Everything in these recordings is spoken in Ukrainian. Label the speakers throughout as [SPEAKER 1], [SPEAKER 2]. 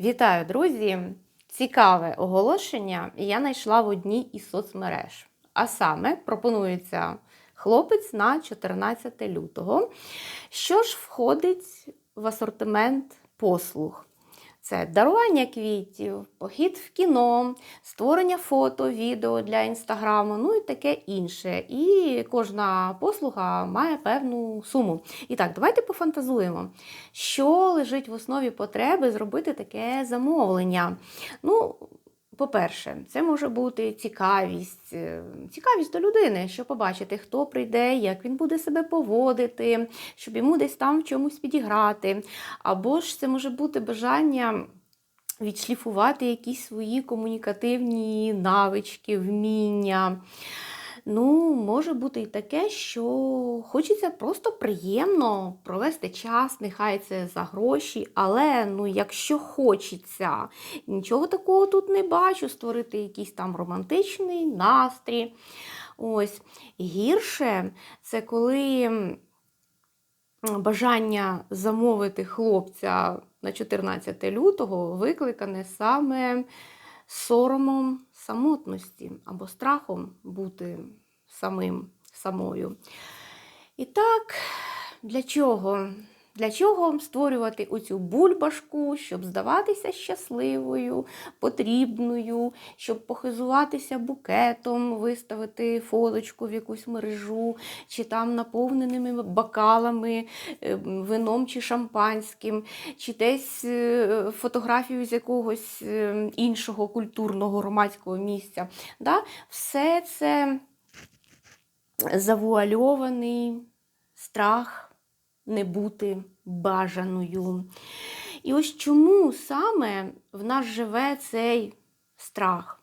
[SPEAKER 1] Вітаю, друзі! Цікаве оголошення я знайшла в одній із соцмереж. А саме пропонується хлопець на 14 лютого. Що ж входить в асортимент послуг? Це дарування квітів, похід в кіно, створення фото, відео для інстаграму, ну і таке інше. І кожна послуга має певну суму. І так, давайте пофантазуємо, що лежить в основі потреби зробити таке замовлення. Ну, по-перше, це може бути цікавість, е, цікавість до людини, щоб побачити, хто прийде, як він буде себе поводити, щоб йому десь там в чомусь підіграти. Або ж це може бути бажання відшліфувати якісь свої комунікативні навички, вміння. Ну, може бути і таке, що хочеться просто приємно провести час, нехай це за гроші, але ну, якщо хочеться, нічого такого тут не бачу, створити якийсь там романтичний настрій. Ось. Гірше це коли бажання замовити хлопця на 14 лютого викликане саме соромом самотності або страхом бути самим самою. І так, для чого? Для чого створювати оцю бульбашку, щоб здаватися щасливою, потрібною, щоб похизуватися букетом, виставити фоточку в якусь мережу, чи там наповненими бокалами, е, вином чи шампанським, чи десь е, фотографію з якогось е, іншого культурного громадського місця. Да? Все це завуальований страх не бути бажаною. І ось чому саме в нас живе цей страх,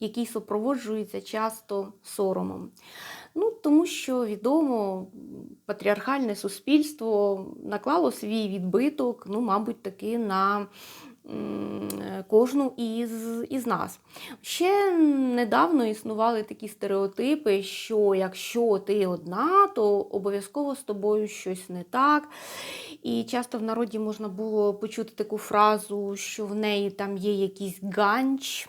[SPEAKER 1] який супроводжується часто соромом. Ну, Тому що відомо, патріархальне суспільство наклало свій відбиток, ну, мабуть, таки на кожну із із нас. Ще недавно існували такі стереотипи, що якщо ти одна, то обов'язково з тобою щось не так. І часто в народі можна було почути таку фразу, що в неї там є якийсь ганч.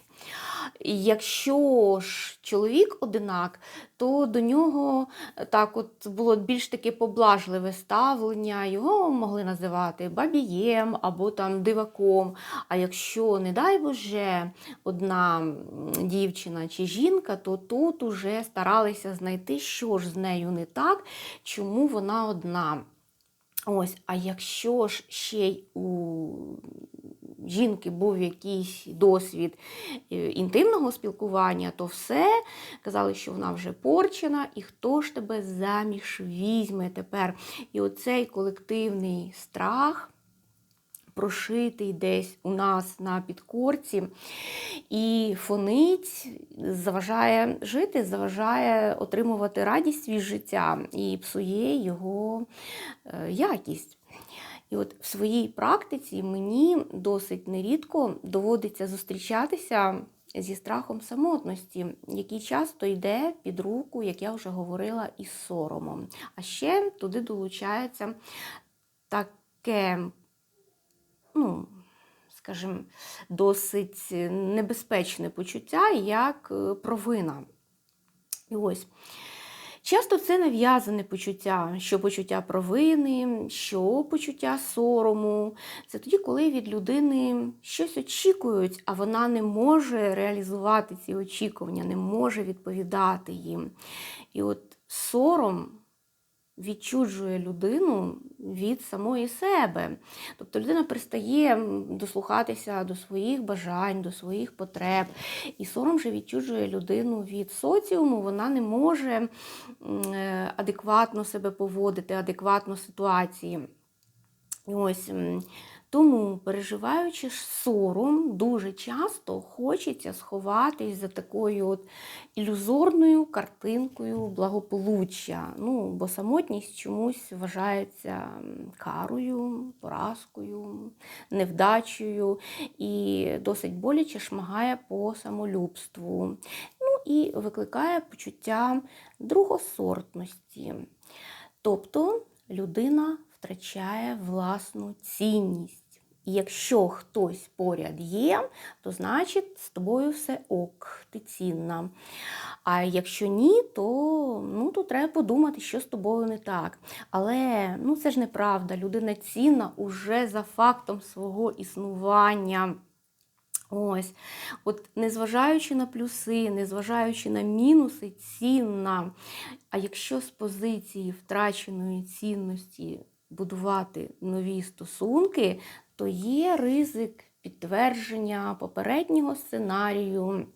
[SPEAKER 1] Якщо ж чоловік одинак, то до нього е, так от було більш таке поблажливе ставлення, його могли називати бабієм або там диваком. А якщо, не дай Боже, одна дівчина чи жінка, то тут уже старалися знайти, що ж з нею не так, чому вона одна. Ось, а якщо ж ще й у жінки був якийсь досвід е, інтимного спілкування, то все казали, що вона вже порчена, і хто ж тебе заміж візьме тепер? І оцей колективний страх. Прошитий десь у нас на підкорці, і фонить заважає жити, заважає отримувати радість від життя і псує його е, якість. І от в своїй практиці мені досить нерідко доводиться зустрічатися зі страхом самотності, який часто йде під руку, як я вже говорила, із соромом. А ще туди долучається таке, ну, скажімо, досить небезпечне почуття, як е, провина. І ось. Часто це нав'язане почуття, що почуття провини, що почуття сорому. Це тоді, коли від людини щось очікують, а вона не може реалізувати ці очікування, не може відповідати їм. І от сором відчуджує людину від самої себе. Тобто людина перестає дослухатися до своїх бажань, до своїх потреб. І сором же відчуджує людину від соціуму, вона не може е, адекватно себе поводити, адекватно ситуації. Ось тому, переживаючи сором, дуже часто хочеться сховатись за такою от ілюзорною картинкою благополуччя. Ну, Бо самотність чомусь вважається карою, поразкою, невдачею і досить боляче шмагає по самолюбству. Ну і викликає почуття другосортності. Тобто людина втрачає власну цінність. І якщо хтось поряд є, то значить з тобою все ок, ти цінна. А якщо ні, то, ну, то треба подумати, що з тобою не так. Але ну, це ж неправда. Людина цінна уже за фактом свого існування. Ось, от незважаючи на плюси, незважаючи на мінуси, цінна. А якщо з позиції втраченої цінності будувати нові стосунки, то є ризик підтвердження попереднього сценарію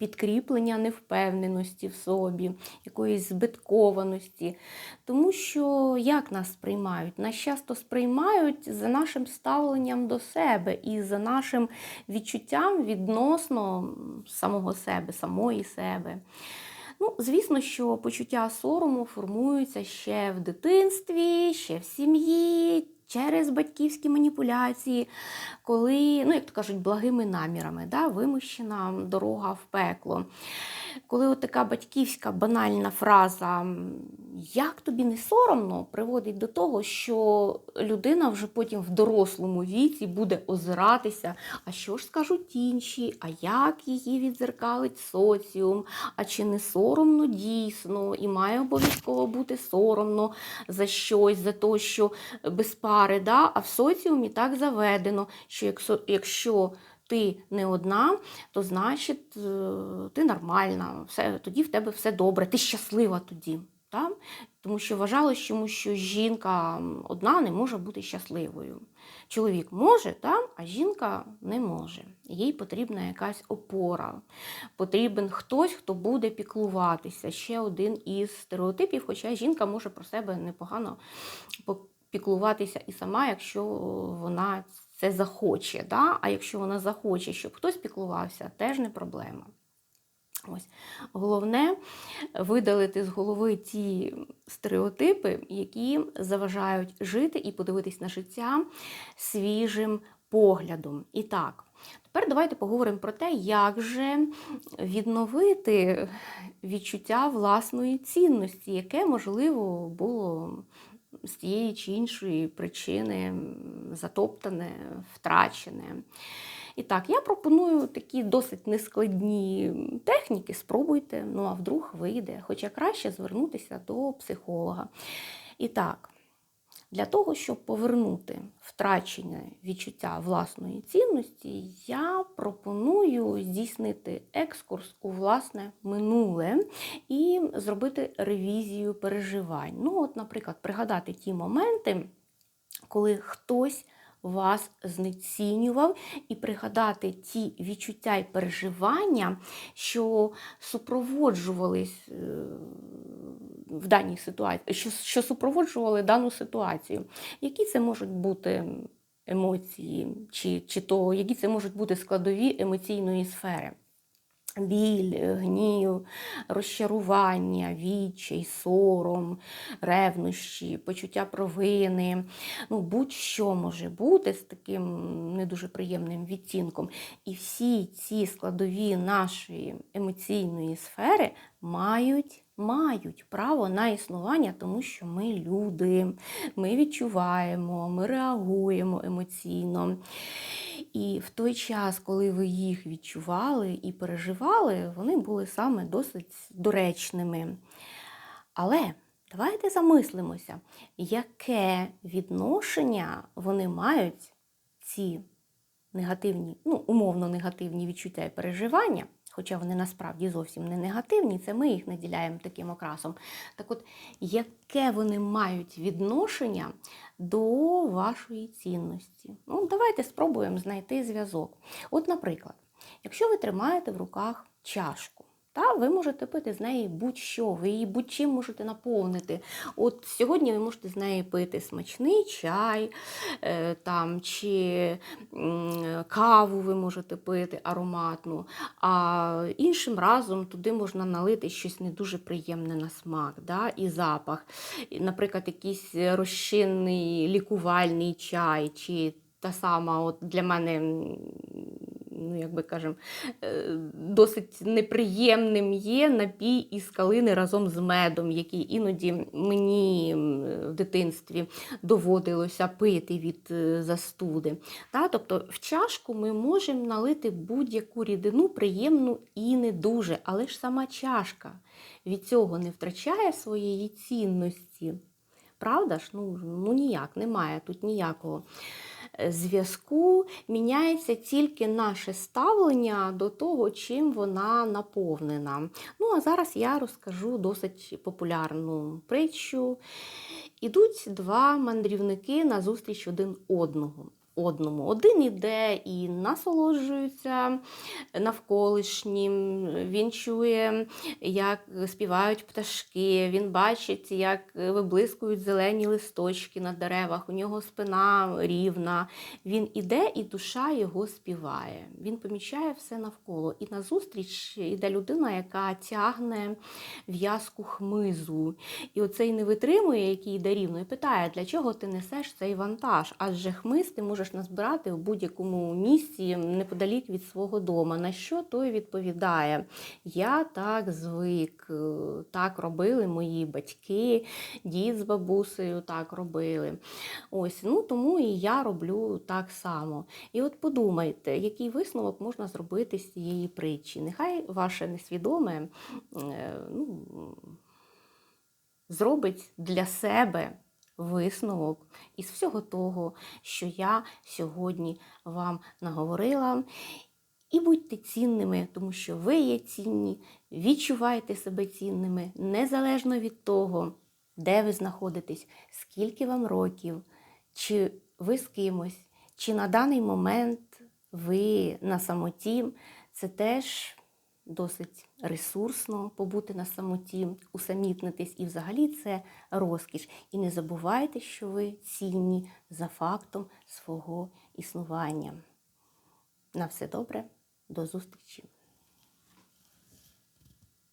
[SPEAKER 1] підкріплення невпевненості в собі, якоїсь збиткованості. Тому що як нас сприймають? Нас часто сприймають за нашим ставленням до себе і за нашим відчуттям відносно самого себе, самої себе. Ну, звісно, що почуття сорому формуються ще в дитинстві, ще в сім'ї, через батьківські маніпуляції, коли, ну, як то кажуть, благими намірами, да, вимущена дорога в пекло. Коли от така батьківська банальна фраза Як тобі не соромно, приводить до того, що людина вже потім в дорослому віці буде озиратися, а що ж скажуть інші, а як її відзеркалить соціум, а чи не соромно дійсно, і має обов'язково бути соромно за щось, за те, що без пари, да? а в соціумі так заведено, що якщо, якщо ти не одна, то значить е, ти нормальна, все, тоді в тебе все добре, ти щаслива тоді. Так? Тому що вважалось чому, що жінка одна не може бути щасливою. Чоловік може, так? а жінка не може. Їй потрібна якась опора. Потрібен хтось, хто буде піклуватися. Ще один із стереотипів, хоча жінка може про себе непогано піклуватися і сама, якщо вона це захоче. Да? А якщо вона захоче, щоб хтось піклувався, теж не проблема. Ось. Головне видалити з голови ті стереотипи, які заважають жити і подивитись на життя свіжим поглядом. І так, тепер давайте поговоримо про те, як же відновити відчуття власної цінності, яке, можливо, було з тієї чи іншої причини затоптане, втрачене. І так, я пропоную такі досить нескладні техніки, спробуйте, ну а вдруг вийде, хоча краще звернутися до психолога. І так, для того, щоб повернути втрачене відчуття власної цінності, я пропоную здійснити екскурс у власне минуле і зробити ревізію переживань. Ну, от, наприклад, пригадати ті моменти, коли хтось вас знецінював, і пригадати ті відчуття і переживання, що супроводжувались е, в даній ситуації, що, що супроводжували дану ситуацію. Які це можуть бути емоції, чи, чи то які це можуть бути складові емоційної сфери? Біль, гнів, розчарування, відчай, сором, ревнощі, почуття провини. Ну, Будь-що може бути з таким не дуже приємним відтінком. І всі ці складові нашої емоційної сфери мають мають право на існування, тому що ми люди, ми відчуваємо, ми реагуємо емоційно. І в той час, коли ви їх відчували і переживали, вони були саме досить доречними. Але давайте замислимося, яке відношення вони мають, ці негативні, ну, умовно негативні відчуття і переживання хоча вони насправді зовсім не негативні, це ми їх наділяємо таким окрасом. Так от, яке вони мають відношення до вашої цінності? Ну, Давайте спробуємо знайти зв'язок. От, наприклад, якщо ви тримаєте в руках чашку, та ви можете пити з неї будь-що, ви її будь-чим можете наповнити. От Сьогодні ви можете з неї пити смачний чай, е, там, чи каву ви можете пити ароматну, а іншим разом туди можна налити щось не дуже приємне на смак да, і запах. Наприклад, якийсь розчинний лікувальний чай. чи та сама от для мене ну, як би е, досить неприємним є напій із калини разом з медом, який іноді мені в дитинстві доводилося пити від е, застуди. Та? Тобто в чашку ми можемо налити будь-яку рідину, приємну і не дуже, але ж сама чашка від цього не втрачає своєї цінності. Правда ж? Ну, ну ніяк, немає тут ніякого зв'язку. Міняється тільки наше ставлення до того, чим вона наповнена. Ну, а зараз я розкажу досить популярну притчу. Ідуть два мандрівники на зустріч один одного. Одному. Один іде і насолоджується навколишнім, він чує, як співають пташки, він бачить, як виблискують зелені листочки на деревах, у нього спина рівна. Він іде і душа його співає. Він помічає все навколо. І назустріч йде людина, яка тягне в'язку хмизу. І оцей не витримує, який йде рівно, і питає, для чого ти несеш цей вантаж? Адже хмиз ти можеш назбирати в будь-якому місці неподалік від свого дома. На що той відповідає? Я так звик, е, так робили мої батьки, дід з бабусею так робили. Ось, ну тому і я роблю так само. І от подумайте, який висновок можна зробити з цієї притчі. Нехай ваше несвідоме е, ну, зробить для себе висновок із всього того, що я сьогодні вам наговорила. І будьте цінними, тому що ви є цінні, відчувайте себе цінними, незалежно від того, де ви знаходитесь, скільки вам років, чи ви з кимось, чи на даний момент ви на самоті. Це теж досить ресурсно побути на самоті, усамітнитись, і взагалі це розкіш. І не забувайте, що ви цінні за фактом свого існування. На все добре, до зустрічі!